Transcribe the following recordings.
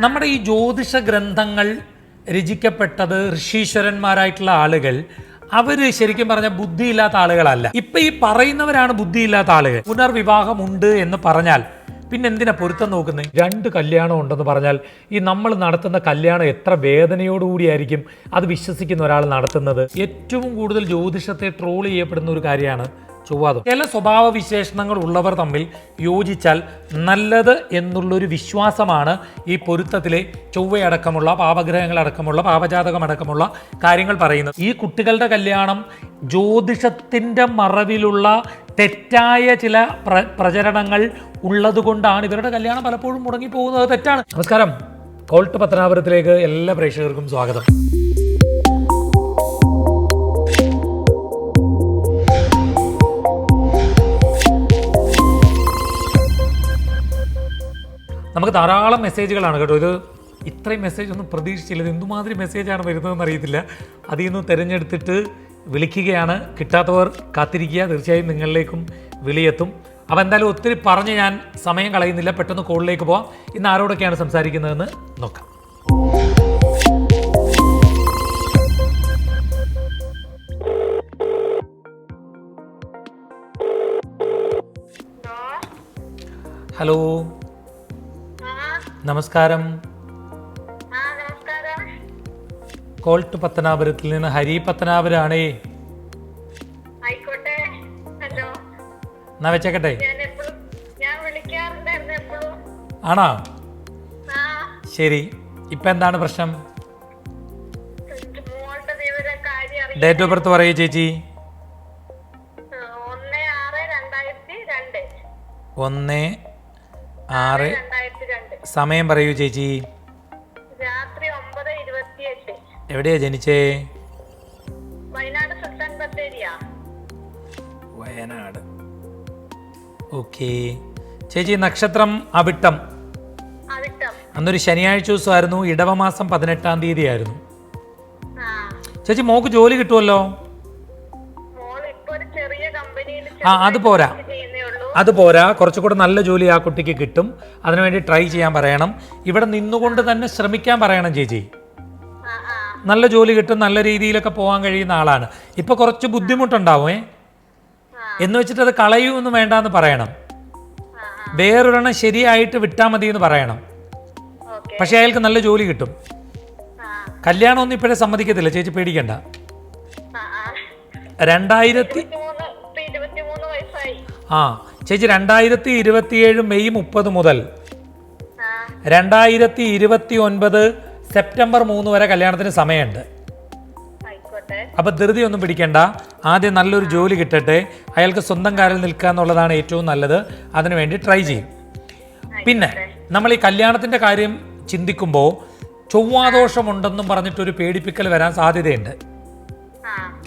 നമ്മുടെ ഈ ജ്യോതിഷ ഗ്രന്ഥങ്ങൾ രചിക്കപ്പെട്ടത് ഋഷീശ്വരന്മാരായിട്ടുള്ള ആളുകൾ. അവർ ശരിക്കും പറഞ്ഞ ബുദ്ധിയില്ലാത്ത ആളുകളല്ല. ഇപ്പൊ ഈ പറയുന്നവരാണ് ബുദ്ധിയില്ലാത്ത ആളുകൾ. പുനർവിവാഹം ഉണ്ട് എന്ന് പറഞ്ഞാൽ പിന്നെ എന്തിനാ പൊരുത്തം നോക്കുന്നത് രണ്ട് കല്യാണം ഉണ്ടെന്ന് പറഞ്ഞാൽ ഈ നമ്മൾ നടത്തുന്ന കല്യാണം എത്ര വേദനയോടുകൂടിയായിരിക്കും അത് വിശ്വസിക്കുന്ന ഒരാൾ നടത്തുന്നത്. ഏറ്റവും കൂടുതൽ ജ്യോതിഷത്തെ ട്രോൾ ചെയ്യപ്പെടുന്ന ഒരു കാര്യമാണ് ചൊവ്വാദം ചില സ്വഭാവ വിശേഷണങ്ങൾ ഉള്ളവർ തമ്മിൽ യോജിച്ചാൽ നല്ലത് എന്നുള്ളൊരു വിശ്വാസമാണ് ഈ പൊരുത്തത്തിലെ ചൊവ്വയടക്കമുള്ള പാപഗ്രഹങ്ങളടക്കമുള്ള പാപജാതകമടക്കമുള്ള കാര്യങ്ങൾ പറയുന്നത്. ഈ കുട്ടികളുടെ കല്യാണം ജ്യോതിഷത്തിന്റെ മറവിലുള്ള തെറ്റായ ചില പ്ര പ്രചരണങ്ങൾ ഉള്ളതുകൊണ്ടാണ്. ഇവരുടെ കല്യാണം പലപ്പോഴും മുടങ്ങിപ്പോകുന്നത് തെറ്റാണ്. നമസ്കാരം. കോൾട്ട് പത്തനാപുരത്തിലേക്ക് എല്ലാ പ്രേക്ഷകർക്കും സ്വാഗതം. നമുക്ക് ധാരാളം മെസ്സേജുകളാണ് കേട്ടോ. ഇത് ഇത്രയും മെസ്സേജ് ഒന്നും പ്രതീക്ഷിച്ചില്ല. ഇത് എന്തുമാതിരി മെസ്സേജാണ് വരുന്നതെന്ന് അറിയത്തില്ല. അതിൽ നിന്ന് തിരഞ്ഞെടുത്തിട്ട് വിളിക്കുകയാണ്. കിട്ടാത്തവർ കാത്തിരിക്കുക. തീർച്ചയായും നിങ്ങളിലേക്കും വിളിയെത്തും. അപ്പോൾ എന്തായാലും ഒത്തിരി പറഞ്ഞ് ഞാൻ സമയം കളയുന്നില്ല. പെട്ടെന്ന് കോളിലേക്ക് പോവാം. ഇന്ന് ആരോടൊക്കെയാണ് സംസാരിക്കുന്നതെന്ന് നോക്കാം. ഹലോ. നമസ്കാരം. കോൾട്ട് പത്തനാപുരത്തിൽ നിന്ന് ഹരി പത്തനാപുരാണേ. എന്നാ വെച്ചേക്കട്ടെ? ആണോ? ശരി. ഇപ്പൊ എന്താണ് പ്രശ്നം? ഡേറ്റ് ഓഫ് ബർത്ത് പറയൂ ചേച്ചി. ഒന്ന് ആറ് സമയം പറയൂ ചേച്ചി. എവിടെയാ ജനിച്ചേ? വയനാട് ഓക്കെ. ചേച്ചി നക്ഷത്രം അവിട്ടം. അന്നൊരു ശനിയാഴ്ച ദിവസമായിരുന്നു ഇടവമാസം പതിനെട്ടാം തീയതി ആയിരുന്നു ചേച്ചി മോക്ക് ജോലി കിട്ടുമല്ലോ ആ അത് പോരാ. അത് പോരാ. കുറച്ചുകൂടെ നല്ല ജോലി ആ കുട്ടിക്ക് കിട്ടും. അതിനുവേണ്ടി ട്രൈ ചെയ്യാൻ പറയണം. ഇവിടെ നിന്നുകൊണ്ട് തന്നെ ശ്രമിക്കാൻ പറയണം ചേച്ചി. നല്ല ജോലി കിട്ടും നല്ല രീതിയിലൊക്കെ പോകാൻ കഴിയുന്ന ആളാണ്. ഇപ്പൊ കുറച്ച് ബുദ്ധിമുട്ടുണ്ടാവുമേ. എന്ന് വെച്ചിട്ട് അത് കളയുമെന്ന് വേണ്ടാന്ന് പറയണം. വേറൊരെണ്ണം ശരിയായിട്ട് വിട്ടാൽ മതി എന്ന് പറയണം. പക്ഷെ അയാൾക്ക് നല്ല ജോലി കിട്ടും. കല്യാണമൊന്നും ഇപ്പോഴേ സമ്മതിക്കത്തില്ല ചേച്ചി പേടിക്കണ്ട. രണ്ടായിരത്തി ആ ചേച്ചി രണ്ടായിരത്തി ഇരുപത്തിയേഴ് മെയ് മുപ്പത് മുതൽ രണ്ടായിരത്തി ഇരുപത്തി ഒൻപത് സെപ്റ്റംബർ മൂന്ന് വരെ കല്യാണത്തിന് സമയമുണ്ട്. അപ്പൊ ധൃതി ഒന്നും പിടിക്കണ്ട. ആദ്യം നല്ലൊരു ജോലി കിട്ടട്ടെ. അയാൾക്ക് സ്വന്തം കാലിൽ നിൽക്കുക എന്നുള്ളതാണ് ഏറ്റവും നല്ലത്. അതിനുവേണ്ടി ട്രൈ ചെയ്യും. പിന്നെ നമ്മൾ ഈ കല്യാണത്തിന്റെ കാര്യം ചിന്തിക്കുമ്പോൾ ചൊവ്വാദോഷമുണ്ടെന്നും പറഞ്ഞിട്ടൊരു പേടിപ്പിക്കൽ വരാൻ സാധ്യതയുണ്ട്.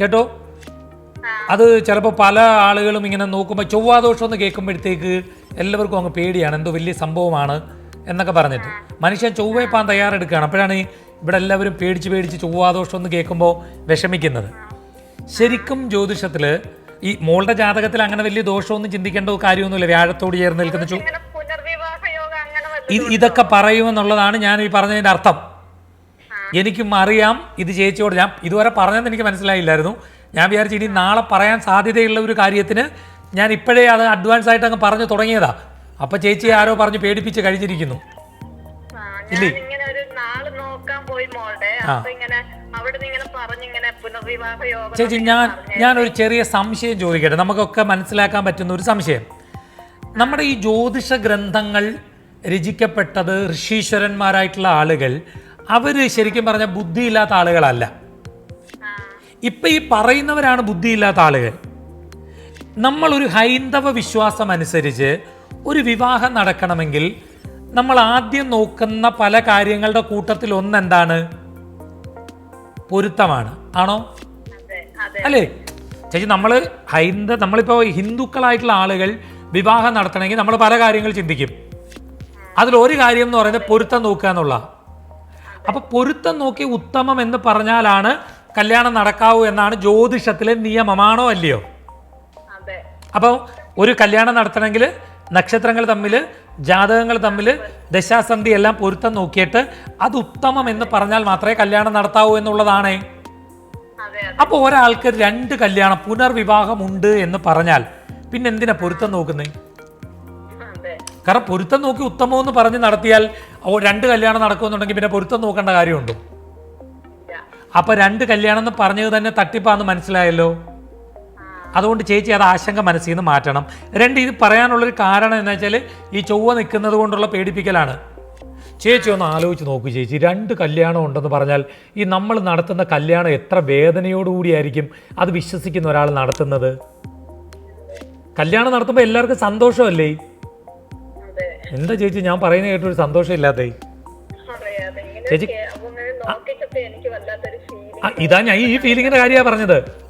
കേട്ടോ. അത് ചിലപ്പോൾ പല ആളുകളും ഇങ്ങനെ നോക്കുമ്പോൾ ചൊവ്വാദോഷം എന്ന് കേൾക്കുമ്പോഴത്തേക്ക് എല്ലാവർക്കും അങ്ങ് പേടിയാണ്. എന്തോ വലിയ സംഭവമാണ് എന്നൊക്കെ പറഞ്ഞിട്ട്. മനുഷ്യൻ ചൊവ്വയപ്പാൻ തയ്യാറെടുക്കുകയാണ്. അപ്പോഴാണ് ഇവിടെ എല്ലാവരും പേടിച്ച് പേടിച്ച് ചൊവ്വാദോഷം എന്ന് കേൾക്കുമ്പോൾ വിഷമിക്കുന്നത്. ശരിക്കും ജ്യോതിഷത്തിൽ ഈ മോളുടെ ജാതകത്തിൽ അങ്ങനെ വലിയ ദോഷമൊന്നും ചിന്തിക്കേണ്ട കാര്യമൊന്നുമില്ല. വ്യാഴത്തോട് ചേർന്ന് നിൽക്കുന്ന ഇതൊക്കെ പറയുമെന്നുള്ളതാണ് ഞാൻ ഈ പറഞ്ഞതിന്റെ അർത്ഥം. എനിക്കും അറിയാം. ഇത് ചേച്ചിയോട് ഞാൻ ഇതുവരെ പറഞ്ഞതെന്ന് എനിക്ക് മനസ്സിലായില്ലായിരുന്നു. ഞാൻ വിചാരിച്ചു ഇനി നാളെ പറയാൻ സാധ്യതയുള്ള ഒരു കാര്യത്തിന് ഞാൻ ഇപ്പോഴേ അത് അഡ്വാൻസ് ആയിട്ട് അങ്ങ് പറഞ്ഞു തുടങ്ങിയതാ. അപ്പൊ ചേച്ചി ആരോ പറഞ്ഞു പേടിപ്പിച്ച് കഴിഞ്ഞിരിക്കുന്നു. ചേച്ചി ഞാൻ ഒരു ചേച്ചി ഞാൻ ഞാനൊരു ചെറിയ സംശയം ചോദിക്കട്ടെ? നമുക്കൊക്കെ മനസ്സിലാക്കാൻ പറ്റുന്ന ഒരു സംശയം. നമ്മുടെ ഈ ജ്യോതിഷ ഗ്രന്ഥങ്ങൾ രചിക്കപ്പെട്ടത് ഋഷീശ്വരന്മാരായിട്ടുള്ള ആളുകൾ. അവർ ശരിക്കും പറഞ്ഞാൽ ബുദ്ധിയില്ലാത്ത ആളുകളല്ല. ഇപ്പം ഈ പറയുന്നവരാണ് ബുദ്ധിയില്ലാത്ത ആളുകൾ. നമ്മളൊരു ഹൈന്ദവ വിശ്വാസം അനുസരിച്ച് ഒരു വിവാഹം നടക്കണമെങ്കിൽ നമ്മൾ ആദ്യം നോക്കുന്ന പല കാര്യങ്ങളുടെ കൂട്ടത്തിൽ ഒന്നെന്താണ്? പൊരുത്തമാണ്. ആണോ? അല്ലേ? ചേച്ചി നമ്മൾ ഹൈന്ദ നമ്മളിപ്പോൾ ഹിന്ദുക്കളായിട്ടുള്ള ആളുകൾ വിവാഹം നടത്തണമെങ്കിൽ നമ്മൾ പല കാര്യങ്ങൾ ചിന്തിക്കും. അതിൽ ഒരു കാര്യം എന്ന് പറയുന്നത് പൊരുത്തം നോക്കുക എന്നുള്ള അപ്പൊ പൊരുത്തം നോക്കി ഉത്തമം എന്ന് പറഞ്ഞാലാണ് കല്യാണം നടക്കാവൂ എന്നാണ് ജ്യോതിഷത്തിലെ നിയമമാണോ അല്ലയോ? അപ്പോൾ ഒരു കല്യാണം നടത്തണമെങ്കിൽ നക്ഷത്രങ്ങൾ തമ്മിൽ ജാതകങ്ങൾ തമ്മിൽ ദശാസന്ധി എല്ലാം പൊരുത്തം നോക്കിയിട്ട് അത് ഉത്തമം എന്ന് പറഞ്ഞാൽ മാത്രമേ കല്യാണം നടത്താവൂ എന്നുള്ളതാണ്. അപ്പോൾ ഒരാൾക്ക് രണ്ട് കല്യാണം പുനർവിവാഹം ഉണ്ട് എന്ന് പറഞ്ഞാൽ പിന്നെ എന്തിനാ പൊരുത്തം നോക്കുന്നേ? അതെ. കാരണം പൊരുത്തം നോക്കി ഉത്തമം എന്ന് പറഞ്ഞ് നടത്തിയാൽ രണ്ട് കല്യാണം നടക്കുമെന്നുണ്ടെങ്കിൽ പിന്നെ പൊരുത്തം നോക്കേണ്ട കാര്യമുണ്ടോ? അപ്പൊ രണ്ട് കല്യാണം എന്ന് പറഞ്ഞത് തന്നെ തട്ടിപ്പാന്ന് മനസ്സിലായല്ലോ? അതുകൊണ്ട് ചേച്ചി അത് ആശങ്ക മനസ്സിൽ നിന്ന് മാറ്റണം. രണ്ട് ഇത് പറയാനുള്ളൊരു കാരണം എന്ന് വെച്ചാൽ ഈ ചൊവ്വ നിൽക്കുന്നത് കൊണ്ടുള്ള പേടിപ്പിക്കലാണ്. ചേച്ചി ഒന്ന് ആലോചിച്ച് നോക്കൂ ചേച്ചി. രണ്ട് കല്യാണം ഉണ്ടെന്ന് പറഞ്ഞാൽ ഈ നമ്മൾ നടത്തുന്ന കല്യാണം എത്ര വേദനയോടുകൂടിയായിരിക്കും? അത് വിശ്വസിക്കുന്ന ഒരാൾ നടത്തുന്നത്? കല്യാണം നടത്തുമ്പോൾ എല്ലാവർക്കും സന്തോഷമല്ലേ? എന്താ ചേച്ചി? ഞാൻ പറയുന്ന കേട്ടൊരു അതെ ഇങ്ങനെ ചേച്ചി- എനിക്ക് വല്ലാത്തൊരു ഇതാ ഞാൻ ഈ ഫീലിങ്ങിന്റെ കാര്യമാണ് പറഞ്ഞത്.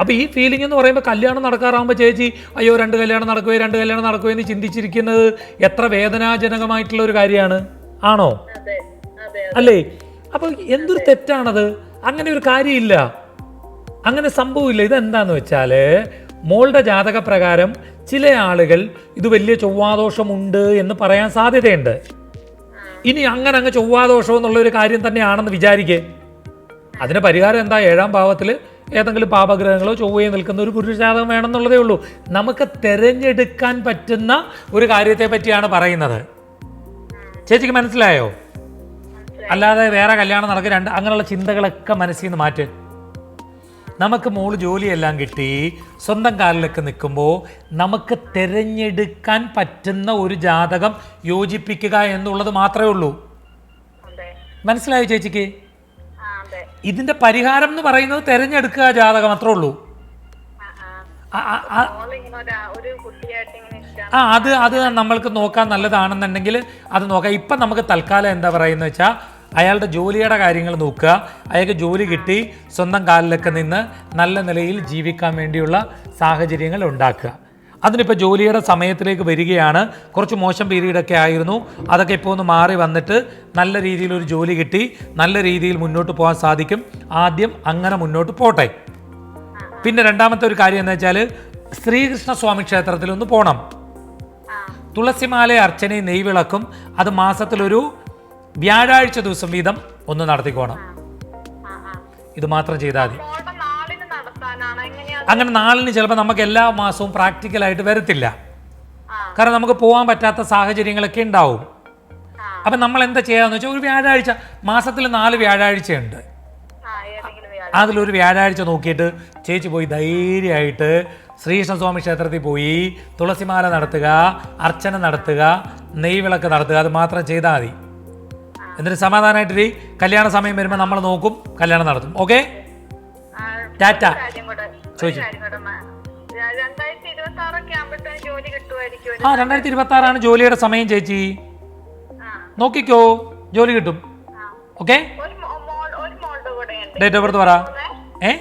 അപ്പോൾ ഈ ഫീലിംഗ് എന്ന് പറയുമ്പോൾ കല്യാണം നടക്കാറാകുമ്പോൾ ചേച്ചി അയ്യോ രണ്ട് കല്യാണം നടക്കുവേ രണ്ട് കല്യാണം നടക്കുവേ എന്ന് ചിന്തിച്ചിരിക്കുന്നത് എത്ര വേദനാജനകമായിട്ടുള്ള ഒരു കാര്യമാണ് ആണോ? അല്ലേ? അപ്പോൾ എന്തൊരു തെറ്റാണത്? അങ്ങനെ ഒരു കാര്യമില്ല. അങ്ങനെ സംഭവമില്ല. ഇതെന്താന്ന് വെച്ചാൽ മോളുടെ ജാതക പ്രകാരം ചില ആളുകൾ ഇത് വലിയ ചൊവ്വാദോഷമുണ്ട് എന്ന് പറയാൻ സാധ്യതയുണ്ട്. ഇനി അങ്ങനെ അങ്ങ് ചൊവ്വാദോഷം എന്നുള്ള ഒരു കാര്യം തന്നെയാണെന്ന് വിചാരിക്കേ. അതിന് പരിഹാരം എന്താ? ഏഴാം ഭാവത്തിൽ ഏതെങ്കിലും പാപഗ്രഹങ്ങളോ ചൊവ്വയോ നിൽക്കുന്ന ഒരു പുരുഷജാതകം വേണമെന്നുള്ളതേ ഉള്ളൂ. നമുക്ക് തിരഞ്ഞെടുക്കാൻ പറ്റുന്ന ഒരു കാര്യത്തെ പറ്റിയാണ് പറയുന്നത്. ചേച്ചിക്ക് മനസ്സിലായോ? അല്ലാതെ വേറെ കല്യാണം നടക്കുക രണ്ട് അങ്ങനെയുള്ള ചിന്തകളൊക്കെ മനസ്സിൽ നിന്ന് മാറ്റ്. നമുക്ക് മോൾ ജോലിയെല്ലാം കിട്ടി സ്വന്തം കാലിലൊക്കെ നിൽക്കുമ്പോൾ നമുക്ക് തിരഞ്ഞെടുക്കാൻ പറ്റുന്ന ഒരു ജാതകം യോജിപ്പിക്കുക എന്നുള്ളത് മാത്രമേ ഉള്ളൂ. മനസ്സിലായോ ചേച്ചിക്ക്? ഇതിന്റെ പരിഹാരം എന്ന് പറയുന്നത് തെരഞ്ഞെടുക്കുക ജാതകം അത്രേ ഉള്ളൂ. ആ അത് അത് നമ്മൾക്ക് നോക്കാൻ നല്ലതാണെന്നുണ്ടെങ്കിൽ അത് നോക്കാം. ഇപ്പം നമുക്ക് തൽക്കാലം എന്താ പറയുന്നത് വെച്ചാൽ അയാളുടെ ജോലിയുടെ കാര്യങ്ങൾ നോക്കുക. അയാൾക്ക് ജോലി കിട്ടി സ്വന്തം കാലിലൊക്കെ നിന്ന് നല്ല നിലയിൽ ജീവിക്കാൻ വേണ്ടിയുള്ള സാഹചര്യങ്ങൾ ഉണ്ടാക്കുക. അതിനിപ്പോൾ ജോലിയുടെ സമയത്തിലേക്ക് വരികയാണ്. കുറച്ച് മോശം പീരീഡൊക്കെ ആയിരുന്നു. അതൊക്കെ ഇപ്പോൾ ഒന്ന് മാറി വന്നിട്ട് നല്ല രീതിയിൽ ഒരു ജോലി കിട്ടി. നല്ല രീതിയിൽ മുന്നോട്ട് പോകാൻ സാധിക്കും. ആദ്യം അങ്ങനെ മുന്നോട്ട് പോട്ടെ. പിന്നെ രണ്ടാമത്തെ ഒരു കാര്യം എന്താ വെച്ചാൽ ശ്രീകൃഷ്ണസ്വാമി ക്ഷേത്രത്തിൽ ഒന്ന് പോകണം തുളസിമാല അർച്ചനയും നെയ്വിളക്കും അത് മാസത്തിലൊരു വ്യാഴാഴ്ച ദിവസം വീതം ഒന്ന് നടത്തിക്കോണം. ഇത് മാത്രം ചെയ്താൽ മതി. അങ്ങനെ നാളിന് ചിലപ്പോൾ നമുക്ക് എല്ലാ മാസവും പ്രാക്ടിക്കലായിട്ട് വരത്തില്ല. കാരണം നമുക്ക് പോകാൻ പറ്റാത്ത സാഹചര്യങ്ങളൊക്കെ ഉണ്ടാവും. അപ്പം നമ്മൾ എന്താ ചെയ്യാന്ന് വെച്ചാൽ ഒരു വ്യാഴാഴ്ച മാസത്തിൽ നാല് വ്യാഴാഴ്ചയുണ്ട്. അതിലൊരു വ്യാഴാഴ്ച നോക്കിയിട്ട് ചേച്ചി പോയി ധൈര്യമായിട്ട് ശ്രീകൃഷ്ണസ്വാമി ക്ഷേത്രത്തിൽ പോയി തുളസിമാല നടത്തുക അർച്ചന നടത്തുക നെയ്വിളക്ക് നടത്തുക അത് മാത്രം ചെയ്താൽ മതി. എന്നിട്ട് സമാധാനമായിട്ട് കല്യാണ സമയം വരുമ്പോൾ നമ്മൾ നോക്കും കല്യാണം നടത്തും. ഓക്കെ? ടാറ്റ. ആ രണ്ടായിരത്തി ഇരുപത്തി ആറാണ് ജോലിയുടെ സമയം ചേച്ചി. നോക്കിക്കോ ജോലി കിട്ടും. ഓക്കെ? ഡേറ്റ് ഓഫ് ബർത്ത് പറ. ഏ?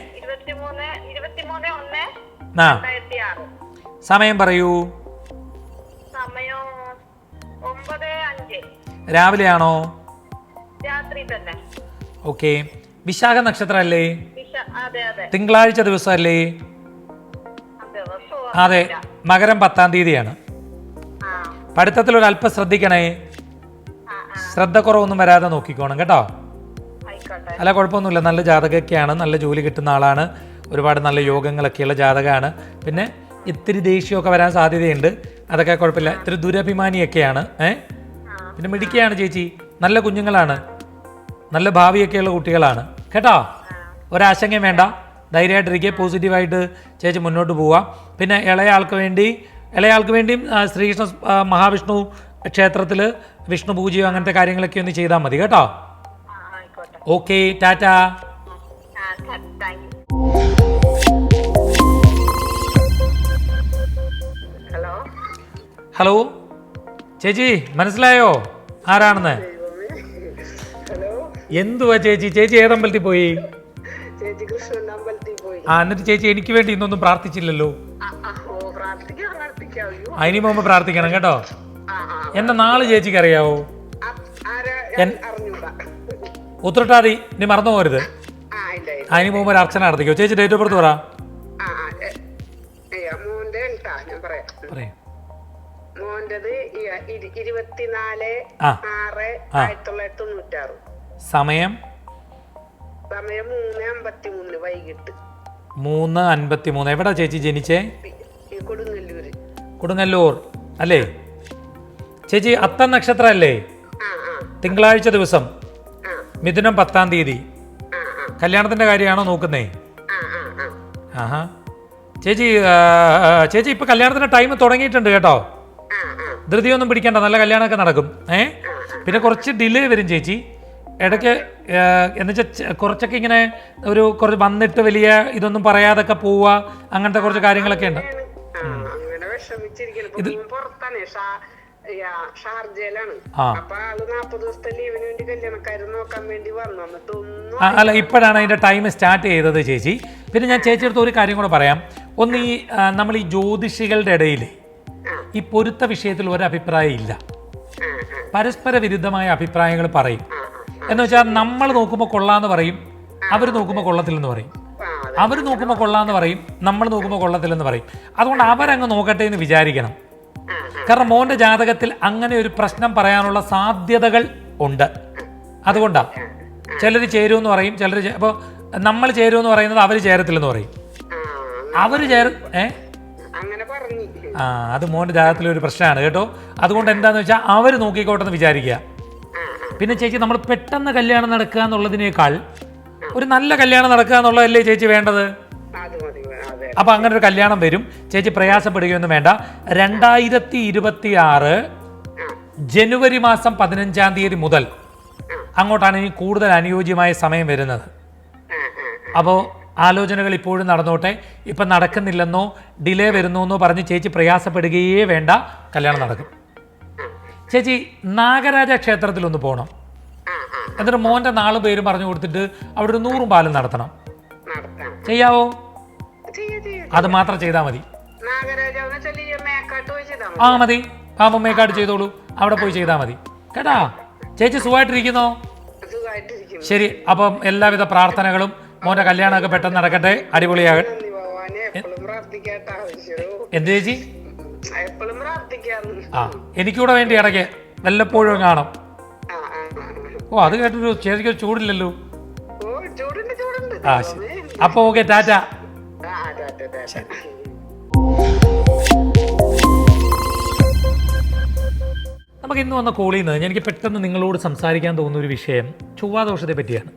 ആ. സമയം പറയൂ. രാവിലെയാണോ? ഓക്കെ. വിശാഖ നക്ഷത്രമല്ലേ വിശ അതെ അതെ തിങ്കളാഴ്ച ദിവസമല്ലേ അതെ. മകരം പത്താം തീയതിയാണ്. പഠിത്തത്തിൽ ഒരു അല്പം ശ്രദ്ധിക്കണേ ശ്രദ്ധക്കുറവൊന്നും വരാതെ നോക്കിക്കോണം കേട്ടോ. അല്ല കുഴപ്പമൊന്നുമില്ല. നല്ല ജാതകമൊക്കെയാണ്. നല്ല ജോലി കിട്ടുന്ന ആളാണ്. ഒരുപാട് നല്ല യോഗങ്ങളൊക്കെയുള്ള ജാതകമാണ്. പിന്നെ ഇത്തിരി ദേഷ്യമൊക്കെ വരാൻ സാധ്യതയുണ്ട്. അതൊക്കെ കുഴപ്പമില്ല. ഇത്തിരി ദുരഭിമാനിയൊക്കെയാണ്. ഏ? പിന്നെ മിടിക്കുകയാണ് ചേച്ചി. നല്ല കുഞ്ഞുങ്ങളാണ്. നല്ല ഭാവിയൊക്കെയുള്ള കുട്ടികളാണ്. കേട്ടോ? ഒരാശങ്കയും വേണ്ട. ധൈര്യമായിട്ടിരിക്കുക പോസിറ്റീവായിട്ട് ചേച്ചി മുന്നോട്ട് പോവുക. പിന്നെ ഇളയ ആൾക്ക് വേണ്ടി ഇളയ ആൾക്ക് വേണ്ടിയും ശ്രീകൃഷ്ണ മഹാവിഷ്ണു ക്ഷേത്രത്തിൽ വിഷ്ണു പൂജയോ അങ്ങനത്തെ കാര്യങ്ങളൊക്കെ ഒന്ന് ചെയ്താൽ മതി കേട്ടോ. Okay tata. ഹലോ. ചേച്ചി മനസ്സിലായോ? ആരാണെന്ന്? എന്തുവാ ചേച്ചി? ചേച്ചി ഏതമ്പലത്തിൽ പോയി? ചേച്ചി കൃഷ്ണൻ അമ്പലത്തിൽ പോയി. ആ എന്നിട്ട് ചേച്ചി എനിക്ക് വേണ്ടി ഇന്നൊന്നും പ്രാർത്ഥിച്ചില്ലല്ലോ? അതിന് മുമ്പ് പ്രാർത്ഥിക്കണം കേട്ടോ. എന്നെ എന്റെ നാൾ ചേച്ചിക്ക് അറിയാവോ? ഉത്രട്ടാതി നീ മറന്നു പോരുത്. അതിന് മുമ്പ് ഒരു അർച്ചന നടത്തിക്കോ. ചേച്ചി ഡേറ്റ് ഓഫ് ബർത്ത് പറ പറയാം. പറയൂ. സമയം മൂന്ന് അമ്പത്തി മൂന്ന് വൈകിട്ട്. മൂന്ന് അൻപത്തി മൂന്ന് എവിടെ ചേച്ചി ജനിച്ചേ? കൊടുങ്ങല്ലൂര്. കൊടുങ്ങല്ലൂർ. അല്ലേ? ചേച്ചി അത്ത നക്ഷത്രം അല്ലേ തിങ്കളാഴ്ച ദിവസം. മിഥുനം പത്താം തീയതി. കല്യാണത്തിന്റെ കാര്യമാണോ നോക്കുന്നേ? ആഹാ. ചേച്ചി ചേച്ചി ഇപ്പൊ കല്യാണത്തിന്റെ ടൈം തുടങ്ങിയിട്ടുണ്ട് കേട്ടോ. ധൃതിയൊന്നും പിടിക്കണ്ട. നല്ല കല്യാണമൊക്കെ നടക്കും. ഏ? പിന്നെ കുറച്ച് ഡിലേ വരും ചേച്ചി. ഇടയ്ക്ക് എന്നുവെച്ചാൽ കുറച്ചൊക്കെ ഇങ്ങനെ ഒരു കുറച്ച് വന്നിട്ട് വലിയ ഇതൊന്നും പറയാതൊക്കെ പോവുക അങ്ങനത്തെ കുറച്ച് കാര്യങ്ങളൊക്കെ ഉണ്ട്. ആ, അങ്ങനെ വിഷമിച്ചിരിക്കുന്നു ഇപ്പൊ മോൻ യാ, ഷാർജയിലാണ്. ആ. അപ്പൊ ആൾ നാപ്പത് ദിവസത്തെ ലീവിന് വേണ്ടി കല്യാണക്കാരെ നോക്കാൻ വേണ്ടി വന്നു. എന്നിട്ട് ഒന്നും അല്ല ഇപ്പോഴാണ് അതിന്റെ ടൈം സ്റ്റാർട്ട് ചെയ്തത് ചേച്ചി. പിന്നെ ഞാൻ ചേച്ചിയെടുത്ത് ഒരു കാര്യം കൂടെ പറയാം. ഒന്ന് ഈ നമ്മൾ ഈ ജ്യോതിഷികളുടെ ഇടയിൽ ഈ പൊരുത്ത വിഷയത്തിൽ ഒരു അഭിപ്രായം ഇല്ല. പരസ്പര വിരുദ്ധമായ അഭിപ്രായങ്ങൾ പറയും. എന്ന് വെച്ചാൽ നമ്മൾ നോക്കുമ്പോൾ കൊള്ളാന്ന് പറയും അവർ നോക്കുമ്പോൾ കൊള്ളത്തില്ലെന്ന് പറയും. അവർ നോക്കുമ്പോൾ കൊള്ളാന്ന് പറയും നമ്മൾ നോക്കുമ്പോൾ കൊള്ളത്തില്ലെന്ന് പറയും. അതുകൊണ്ട് അവരങ്ങ് നോക്കട്ടെ എന്ന് വിചാരിക്കണം. കാരണം മോന്റെ ജാതകത്തിൽ അങ്ങനെ ഒരു പ്രശ്നം പറയാനുള്ള സാധ്യതകൾ ഉണ്ട്. അതുകൊണ്ടാ. ചിലർ ചേരുമെന്ന് പറയും ചിലർ അപ്പോൾ നമ്മൾ ചേരുമെന്ന് പറയുന്നത് അവർ ചേരത്തില്ലെന്ന് പറയും. അവർ ചേർ ഏ? ആ അത് മോന്റെ ജാതകത്തിലെ ഒരു പ്രശ്നമാണ് കേട്ടോ. അതുകൊണ്ട് എന്താന്ന് വെച്ചാൽ അവർ നോക്കിക്കോട്ടെന്ന് വിചാരിക്കുക. പിന്നെ ചേച്ചി നമ്മൾ പെട്ടെന്ന് കല്യാണം നടക്കുക എന്നുള്ളതിനേക്കാൾ ഒരു നല്ല കല്യാണം നടക്കുക എന്നുള്ളതല്ലേ ചേച്ചി വേണ്ടത്? അപ്പൊ അങ്ങനെ ഒരു കല്യാണം വരും. ചേച്ചി പ്രയാസപ്പെടുകയൊന്നും വേണ്ട. രണ്ടായിരത്തി ഇരുപത്തി ആറ് ജനുവരി മാസം പതിനഞ്ചാം തീയതി മുതൽ അങ്ങോട്ടാണ് ഇനി കൂടുതൽ അനുയോജ്യമായ സമയം വരുന്നത്. അപ്പോൾ ആലോചനകൾ ഇപ്പോഴും നടന്നോട്ടെ. ഇപ്പം നടക്കുന്നില്ലെന്നോ ഡിലേ വരുന്നു പറഞ്ഞ് ചേച്ചി പ്രയാസപ്പെടുകയേ വേണ്ട. കല്യാണം നടക്കും. ചേച്ചി നാഗരാജ ക്ഷേത്രത്തിൽ ഒന്ന് പോകണം എന്നിട്ട് മോന്റെ നാല് പേരും പറഞ്ഞു കൊടുത്തിട്ട് അവിടെ ഒരു നൂറും പാലും നടത്തണം. ചെയ്യാവോ? ചെയ്യ ചെയ്യ അത് മാത്രം ചെയ്താൽ മതി. ആ മതി. പാമ്പമ്മേക്കാട് ചെയ്തോളൂ. അവിടെ പോയി ചെയ്താൽ മതി. കേട്ടാ? ചേച്ചി സുഖമായിട്ടിരിക്കുന്നോ? ശരി അപ്പം എല്ലാവിധ പ്രാർത്ഥനകളും മോന്റെ കല്യാണമൊക്കെ പെട്ടെന്ന് നടക്കട്ടെ. അടിപൊളിയാകട്ടെ. എന്ത് ചേച്ചി? ആ എനിക്കൂടെ വേണ്ടി ഇടയ്ക്ക് വല്ലപ്പോഴും കാണും. ഓ അത് കേട്ടൊരു ചേച്ചിക്ക് ചൂടില്ലല്ലോ. ആ ശരി. അപ്പോൾ ഓക്കെ ടാറ്റ. നമുക്ക് ഇന്ന് വന്ന കോളിൽ നിന്ന് എനിക്ക് പെട്ടെന്ന് നിങ്ങളോട് സംസാരിക്കാൻ തോന്നുന്ന ഒരു വിഷയം ചൊവ്വാദോഷത്തെ പറ്റിയാണ്.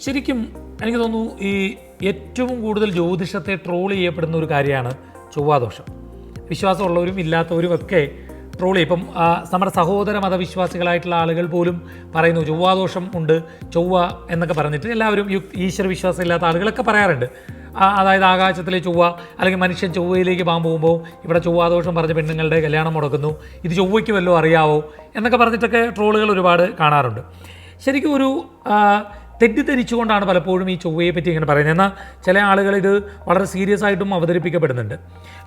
ശരിക്കും എനിക്ക് തോന്നുന്നു ഈ ഏറ്റവും കൂടുതൽ ജ്യോതിഷത്തെ ട്രോൾ ചെയ്യപ്പെടുന്ന ഒരു കാര്യമാണ് ചൊവ്വാദോഷം. വിശ്വാസമുള്ളവരും ഇല്ലാത്തവരും ഒക്കെ ട്രോളി. ഇപ്പം നമ്മുടെ സഹോദര മതവിശ്വാസികളായിട്ടുള്ള ആളുകൾ പോലും പറയുന്നു ചൊവ്വാദോഷം ഉണ്ട് ചൊവ്വ എന്നൊക്കെ പറഞ്ഞിട്ട് എല്ലാവരും ഈശ്വര വിശ്വാസം ഇല്ലാത്ത ആളുകളൊക്കെ പറയാറുണ്ട്. അതായത് ആകാശത്തിലെ ചൊവ്വ അല്ലെങ്കിൽ മനുഷ്യൻ ചൊവ്വയിലേക്ക് പാൻ പോകുമ്പോൾ ഇവിടെ ചൊവ്വാദോഷം പറഞ്ഞ പെണ്ണുങ്ങളുടെ കല്യാണം മുടക്കുന്നു ഇത് ചൊവ്വയ്ക്ക് വല്ലതും അറിയാവോ എന്നൊക്കെ പറഞ്ഞിട്ടൊക്കെ ട്രോളുകൾ ഒരുപാട് കാണാറുണ്ട്. ശരിക്കും ഒരു തെറ്റിദ്ധരിച്ചുകൊണ്ടാണ് പലപ്പോഴും ഈ ചൊവ്വയെ പറ്റി ഇങ്ങനെ പറയുന്നത്. എന്നാൽ ചില ആളുകൾ ഇത് വളരെ സീരിയസ് ആയിട്ടും അവതരിപ്പിക്കപ്പെടുന്നുണ്ട്.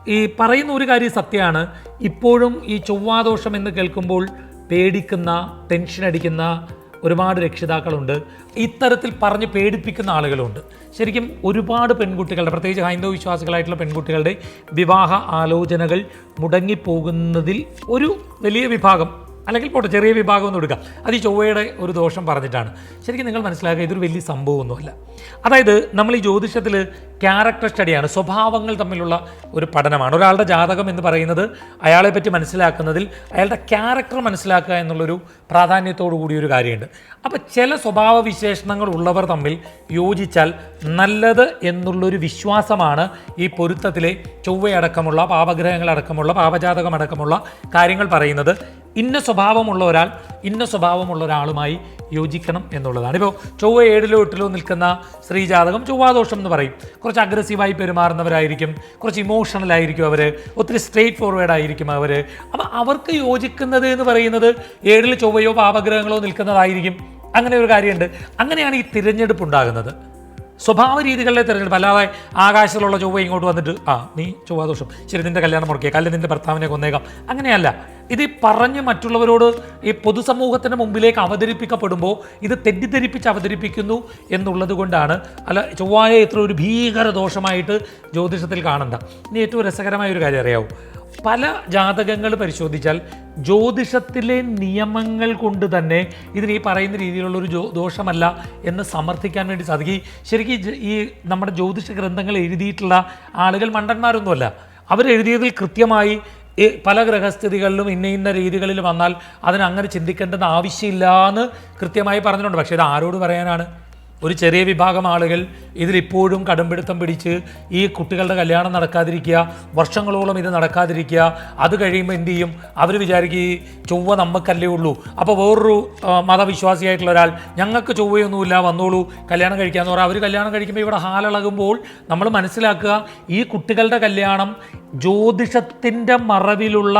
ഈ പറയുന്ന ഒരു കാര്യം സത്യമാണ്. ഇപ്പോഴും ഈ ചൊവ്വാദോഷം എന്ന് കേൾക്കുമ്പോൾ പേടിക്കുന്ന ടെൻഷൻ അടിക്കുന്ന ഒരുപാട് രക്ഷിതാക്കളുണ്ട്. ഇത്തരത്തിൽ പറഞ്ഞ് പേടിപ്പിക്കുന്ന ആളുകളുണ്ട്. ശരിക്കും ഒരുപാട് പെൺകുട്ടികളുടെ പ്രത്യേകിച്ച് ഹൈന്ദവ വിശ്വാസികളായിട്ടുള്ള പെൺകുട്ടികളുടെ വിവാഹ ആലോചനകൾ മുടങ്ങിപ്പോകുന്നതിൽ ഒരു വലിയ വിഭാഗം അല്ലെങ്കിൽ പോട്ടെ ചെറിയ വിഭാഗം ഒന്നും എടുക്കാം. അത് ഈ ചൊവ്വയുടെ ഒരു ദോഷം പറഞ്ഞിട്ടാണ്. ശരിക്കും നിങ്ങൾ മനസ്സിലാക്കുക ഇതൊരു വലിയ സംഭവമൊന്നുമല്ല. അതായത് നമ്മൾ ഈ ജ്യോതിഷത്തിൽ ക്യാരക്ടർ സ്റ്റഡിയാണ് സ്വഭാവങ്ങൾ തമ്മിലുള്ള ഒരു പഠനമാണ്. ഒരാളുടെ ജാതകം എന്ന് പറയുന്നത് അയാളെ പറ്റി മനസ്സിലാക്കുന്നതിൽ അയാളുടെ ക്യാരക്ടർ മനസ്സിലാക്കുക എന്നുള്ളൊരു പ്രാധാന്യത്തോടു കൂടിയൊരു കാര്യമുണ്ട്. അപ്പോൾ ചില സ്വഭാവ വിശേഷണങ്ങൾ ഉള്ളവർ തമ്മിൽ യോജിച്ചാൽ നല്ലത് എന്നുള്ളൊരു വിശ്വാസമാണ് ഈ പൊരുത്തത്തിലെ ചൊവ്വയടക്കമുള്ള പാപഗ്രഹങ്ങളടക്കമുള്ള പാപജാതകമടക്കമുള്ള കാര്യങ്ങൾ പറയുന്നത്. ഇന്ന സ്വഭാവമുള്ള ഒരാൾ ഇന്ന സ്വഭാവമുള്ള ഒരാളുമായി യോജിക്കണം എന്നുള്ളതാണ്. ഇപ്പോൾ ചൊവ്വ ഏഴിലോ എട്ടിലോ നിൽക്കുന്ന സ്ത്രീജാതകം ചൊവ്വാദോഷം എന്ന് പറയും. കുറച്ച് അഗ്രസീവായി പെരുമാറുന്നവരായിരിക്കും. കുറച്ച് ഇമോഷണൽ ആയിരിക്കും അവർ ഒത്തിരി സ്ട്രേറ്റ് ഫോർവേഡ് ആയിരിക്കും അവർ അപ്പോൾ അവർക്ക് യോജിക്കുന്നത് എന്ന് പറയുന്നത് ഏഴിൽ ചൊവ്വയോ പാപഗ്രഹങ്ങളോ നിൽക്കുന്നതായിരിക്കും. അങ്ങനെ ഒരു കാര്യമുണ്ട്. അങ്ങനെയാണ് ഈ തിരഞ്ഞെടുപ്പ് ഉണ്ടാകുന്നത്. സ്വഭാവ രീതികളിലെ തിരഞ്ഞെടുപ്പ് അല്ലാതെ ആകാശത്തിലുള്ള ചൊവ്വ ഇങ്ങോട്ട് വന്നിട്ട് ആ നീ ചൊവ്വാദോഷം. ശരി നിന്റെ കല്യാണം മുടക്കിയ. കല്ല് നിന്റെ ഭർത്താവിനെ കൊന്നേക്കാം. അങ്ങനെയല്ല. ഇത് പറഞ്ഞ് മറ്റുള്ളവരോട് ഈ പൊതുസമൂഹത്തിന് മുമ്പിലേക്ക് അവതരിപ്പിക്കപ്പെടുമ്പോൾ ഇത് തെറ്റിദ്ധരിപ്പിച്ച് അവതരിപ്പിക്കുന്നു എന്നുള്ളത് കൊണ്ടാണ്. അല്ല ചൊവ്വായ ഇത്ര ഒരു ഭീകര ദോഷമായിട്ട് ജ്യോതിഷത്തിൽ കാണണ്ട ഇനി ഏറ്റവും രസകരമായ ഒരു കാര്യം അറിയാവൂ? പല ജാതകങ്ങൾ പരിശോധിച്ചാൽ ജ്യോതിഷത്തിലെ നിയമങ്ങൾ കൊണ്ട് തന്നെ ഇതിന് ഈ പറയുന്ന രീതിയിലുള്ള ഒരു ദോഷമല്ല എന്ന് സമർത്ഥിക്കാൻ വേണ്ടി സാധിക്കും. ശരിക്കും ഈ നമ്മുടെ ജ്യോതിഷ ഗ്രന്ഥങ്ങൾ എഴുതിയിട്ടുള്ള ആളുകൾ മണ്ടന്മാരൊന്നുമല്ല. അവരെഴുതിയതിൽ കൃത്യമായി ഈ പല ഗ്രഹസ്ഥിതികളിലും ഇന്ന ഇന്ന രീതികളിൽ വന്നാൽ അതിനങ്ങനെ ചിന്തിക്കേണ്ടത് ആവശ്യമില്ല എന്ന് കൃത്യമായി പറഞ്ഞിട്ടുണ്ട്. പക്ഷേ ഇത് ആരോട് പറയാനാണ്? ഒരു ചെറിയ വിഭാഗം ആളുകൾ ഇതിലിപ്പോഴും കടുംപിടുത്തം പിടിച്ച് ഈ കുട്ടികളുടെ കല്യാണം നടക്കാതിരിക്കുക വർഷങ്ങളോളം ഇത് നടക്കാതിരിക്കുക അത് കഴിയുമ്പോൾ എന്ത് ചെയ്യും? അവർ വിചാരിക്കും ഈ ചൊവ്വ നമുക്കല്ലേ ഉള്ളൂ. അപ്പോൾ വേറൊരു മതവിശ്വാസിയായിട്ടുള്ള ഒരാൾ ഞങ്ങൾക്ക് ചൊവ്വയൊന്നുമില്ല വന്നോളൂ കല്യാണം കഴിക്കാന്ന് പറയാം അവർ കല്യാണം കഴിക്കുമ്പോൾ ഇവിടെ ഹാലിളകുമ്പോൾ നമ്മൾ മനസ്സിലാക്കുക ഈ കുട്ടികളുടെ കല്യാണം ജ്യോതിഷത്തിന്റെ മറവിലുള്ള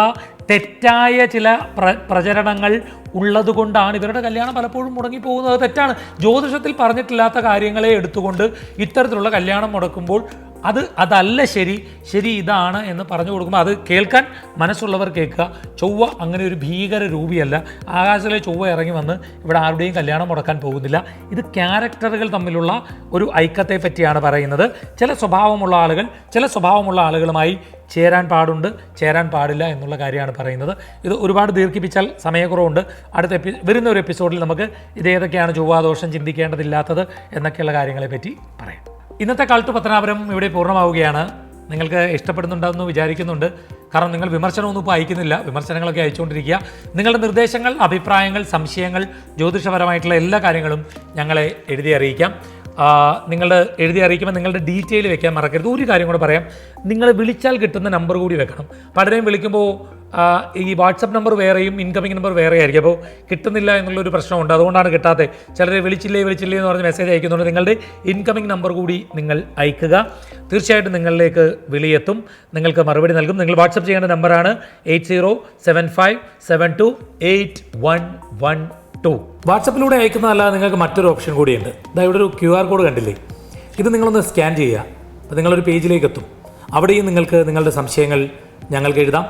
തെറ്റായ ചില പ്ര പ്രചരണങ്ങൾ ഉള്ളതുകൊണ്ടാണ് ഇവരുടെ കല്യാണം പലപ്പോഴും മുടങ്ങിപ്പോകുന്നത്. തെറ്റാണ്. ജ്യോതിഷത്തിൽ പറഞ്ഞിട്ടില്ലാത്ത കാര്യങ്ങളെ എടുത്തുകൊണ്ട് ഇത്തരത്തിലുള്ള കല്യാണം മുടക്കുമ്പോൾ അത് അതല്ല ശരി. ശരി ഇതാണ് എന്ന് പറഞ്ഞു കൊടുക്കുമ്പോൾ അത് കേൾക്കാൻ മനസ്സുള്ളവർ കേൾക്കുക. ചൊവ്വ അങ്ങനെ ഒരു ഭീകര രൂപിയല്ല. ആകാശത്തിലെ ചൊവ്വ ഇറങ്ങി വന്ന് ഇവിടെ ആരുടെയും കല്യാണം മുടക്കാൻ പോകുന്നില്ല. ഇത് ക്യാരക്ടറുകൾ തമ്മിലുള്ള ഒരു ഐക്യത്തെ പറ്റിയാണ് പറയുന്നത്. ചില സ്വഭാവമുള്ള ആളുകൾ ചില സ്വഭാവമുള്ള ആളുകളുമായി ചേരാൻ പാടുണ്ട്. ചേരാൻ പാടില്ല എന്നുള്ള കാര്യമാണ് പറയുന്നത്. ഇത് ഒരുപാട് ദീർഘിപ്പിച്ചാൽ സമയക്കുറവുണ്ട്. അടുത്ത എപ്പി വരുന്ന ഒരു എപ്പിസോഡിൽ നമുക്ക് ഇതേതൊക്കെയാണ് ചൊവ്വാദോഷം ചിന്തിക്കേണ്ടതില്ലാത്തത് എന്നൊക്കെയുള്ള കാര്യങ്ങളെ പറ്റി പറയാം. ഇന്നത്തെ കാലത്ത് പത്തനാപുരം ഇവിടെ പൂർണമാവുകയാണ്. നിങ്ങൾക്ക് ഇഷ്ടപ്പെടുന്നുണ്ടെന്ന് വിചാരിക്കുന്നുണ്ട്. കാരണം നിങ്ങൾ വിമർശനമൊന്നും ഇപ്പോൾ അയക്കുന്നില്ല. വിമർശനങ്ങളൊക്കെ അയച്ചുകൊണ്ടിരിക്കുക. നിങ്ങളുടെ നിർദ്ദേശങ്ങൾ അഭിപ്രായങ്ങൾ സംശയങ്ങൾ ജ്യോതിഷപരമായിട്ടുള്ള എല്ലാ കാര്യങ്ങളും ഞങ്ങളെ എഴുതി അറിയിക്കാം. നിങ്ങളുടെ എഴുതി അറിയിക്കുമ്പോൾ നിങ്ങളുടെ ഡീറ്റെയിൽ വെക്കാൻ മറക്കരുത്. ഒരു കാര്യം കൂടെ പറയാം. നിങ്ങൾ വിളിച്ചാൽ കിട്ടുന്ന നമ്പർ കൂടി വെക്കണം. പലരെയും വിളിക്കുമ്പോൾ ഈ വാട്സപ്പ് നമ്പർ വേറെയും ഇൻകമിംഗ് നമ്പർ വേറെ ആയിരിക്കും അപ്പോൾ കിട്ടുന്നില്ല എന്നുള്ളൊരു പ്രശ്നമുണ്ട്. അതുകൊണ്ടാണ് കിട്ടാത്തത് ചിലരെ വിളിച്ചില്ലേ വിളിച്ചില്ലേ എന്ന് പറഞ്ഞ് മെസ്സേജ് അയക്കുന്നുണ്ട് നിങ്ങളുടെ ഇൻകമിംഗ് നമ്പർ കൂടി നിങ്ങൾ അയക്കുക. തീർച്ചയായിട്ടും നിങ്ങളിലേക്ക് വിളിയെത്തും. നിങ്ങൾക്ക് മറുപടി നൽകും. നിങ്ങൾ വാട്സപ്പ് ചെയ്യേണ്ട നമ്പറാണ് eight zero seven five seven two eight one one two വാട്സപ്പിലൂടെ അയക്കുന്നതല്ലാതെ നിങ്ങൾക്ക് മറ്റൊരു ഓപ്ഷൻ കൂടിയുണ്ട്. ഇതാ ഇവിടെ ഒരു ക്യു ആർ കോഡ് കണ്ടില്ലേ? ഇത് നിങ്ങളൊന്ന് സ്കാൻ ചെയ്യുക. അപ്പോൾ നിങ്ങളൊരു പേജിലേക്ക് എത്തും അവിടെയും നിങ്ങൾക്ക് നിങ്ങളുടെ സംശയങ്ങൾ ഞങ്ങൾക്ക് എഴുതാം.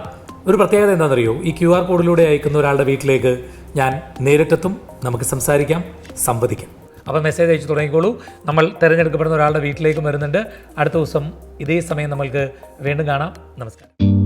ഒരു പ്രത്യേകത എന്താണെന്നറിയോ? ഈ ക്യു ആർ കോഡിലൂടെ അയക്കുന്ന ഒരാളുടെ വീട്ടിലേക്ക് ഞാൻ നേരിട്ടെത്തും. നമുക്ക് സംസാരിക്കാം സംവദിക്കാം. അപ്പോൾ മെസ്സേജ് അയച്ചു തുടങ്ങിക്കോളൂ. നമ്മൾ തിരഞ്ഞെടുക്കപ്പെടുന്ന ഒരാളുടെ വീട്ടിലേക്കും വരുന്നുണ്ട്. അടുത്ത ദിവസം ഇതേ സമയം നമ്മൾക്ക് വീണ്ടും കാണാം. നമസ്കാരം.